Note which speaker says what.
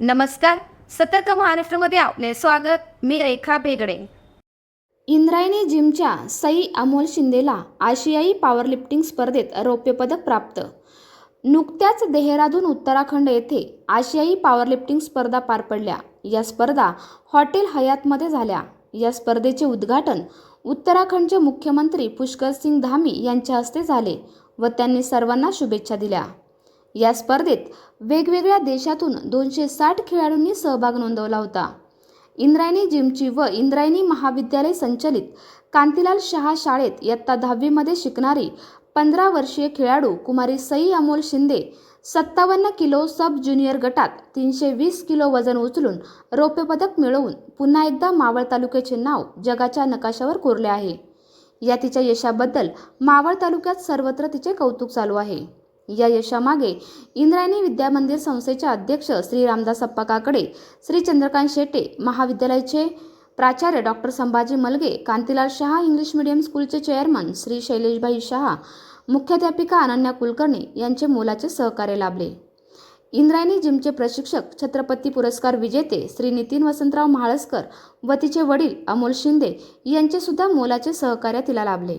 Speaker 1: नमस्कार सतर्क महाराष्ट्रमध्ये आपले स्वागत. मी रेखा बेगडे
Speaker 2: इंद्रायणी जिमच्या सई अमोल शिंदेला आशियाई पॉवरलिफ्टिंग स्पर्धेत रौप्यपदक प्राप्त. नुकत्याच देहरादून उत्तराखंड येथे आशियाई पॉवरलिफ्टिंग स्पर्धा पार पडल्या. या स्पर्धा हॉटेल हयातमध्ये झाल्या. या स्पर्धेचे उद्घाटन उत्तराखंडचे मुख्यमंत्री पुष्कर सिंग धामी यांच्या हस्ते झाले व त्यांनी सर्वांना शुभेच्छा दिल्या. या स्पर्धेत वेगवेगळ्या देशातून दोनशे साठ खेळाडूंनी सहभाग नोंदवला होता. इंद्रायणी जिमची व इंद्रायणी महाविद्यालय संचलित कांतीलाल शहा शाळेत इयत्ता दहावीमध्ये शिकणारी पंधरा वर्षीय खेळाडू कुमारी सई अमोल शिंदे सत्तावन्न किलो सब ज्युनियर गटात तीनशे वीस किलो वजन उचलून रौप्यपदक मिळवून पुन्हा एकदा मावळ तालुक्याचे नाव जगाच्या नकाशावर कोरले आहे. या तिच्या यशाबद्दल मावळ तालुक्यात सर्वत्र तिचे कौतुक चालू आहे. या यशामागे इंद्रायणी विद्यामंदिर संस्थेचे अध्यक्ष श्री रामदास अप्पा काकडे श्री चंद्रकांत शेटे महाविद्यालयाचे प्राचार्य doctor Sambhaji Malge Kantilal Shah English medium स्कूलचे चेअरमन श्री शैलेशभाई शहा मुख्याध्यापिका अनन्या कुलकर्णी यांचे मोलाचे सहकार्य लाभले. इंद्रायणी जिमचे प्रशिक्षक छत्रपती पुरस्कार विजेते श्री नितीन वसंतराव म्हाळसकर व तिचे वडील अमोल शिंदे यांचे सुद्धा मोलाचे सहकार्य तिला लाभले.